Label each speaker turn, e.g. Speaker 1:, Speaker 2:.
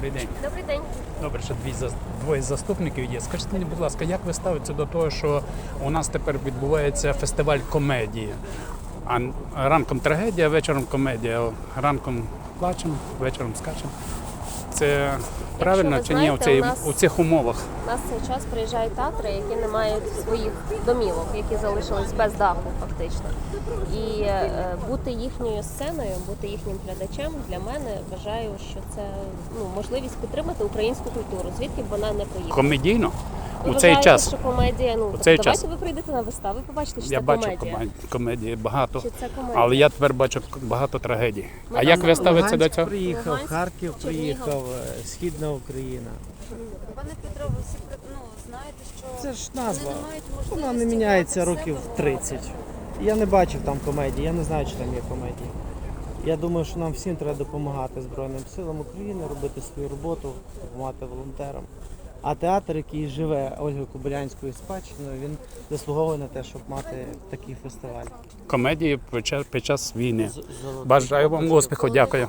Speaker 1: Добрий день.
Speaker 2: Добрий день.
Speaker 1: Добре, що дві двоє заступників є. Скажіть мені, будь ласка, як ви ставитеся до того, що у нас тепер відбувається фестиваль комедії? А ранком трагедія, вечором комедія. Ранком плачемо, вечором скачемо. Це правильно
Speaker 2: ви
Speaker 1: чи ні
Speaker 2: знаєте,
Speaker 1: у, цей,
Speaker 2: у нас-
Speaker 1: у цих умовах?
Speaker 2: У нас цей час приїжджають театри, які не мають своїх домівок, які залишились без даху, фактично. І е, бути їхньою сценою, бути їхнім глядачем для мене вважаю, що це ну можливість підтримати українську культуру, звідки б вона не поїхала.
Speaker 1: Комедійно у цей
Speaker 2: вважаєте,
Speaker 1: час.
Speaker 2: що комедія, ну
Speaker 1: цей
Speaker 2: давайте
Speaker 1: час.
Speaker 2: ви прийдете на виставу, побачите, що
Speaker 1: Я
Speaker 2: це
Speaker 1: бачу
Speaker 2: комедія.
Speaker 1: комедії, комедії багато,
Speaker 2: Чи це комедія?
Speaker 1: але я тепер бачу багато трагедій.
Speaker 2: Ми
Speaker 1: А як ви ставитеся до
Speaker 3: Луганськ
Speaker 1: цього?
Speaker 3: приїхав,
Speaker 2: Луганськ,
Speaker 3: Харків
Speaker 2: Чернігів.
Speaker 3: приїхав, е, Східна Україна.
Speaker 4: Пане Петро, ви всі при- ну, знаєте, що
Speaker 3: Це ж назва.
Speaker 4: вони не мають
Speaker 3: Вона не міняється
Speaker 4: брати
Speaker 3: років
Speaker 4: себе
Speaker 3: 30. Я не бачив там комедії, я не знаю, чи там є комедії. Я думаю, що нам всім треба допомагати Збройним силам України, робити свою роботу, допомагати волонтерам. А театр, який живе Ольгою Кобилянською спадщиною, він заслуговує на те, щоб мати такий фестиваль.
Speaker 1: Комедії під час- війни. Бажаю вам успіху, дякую.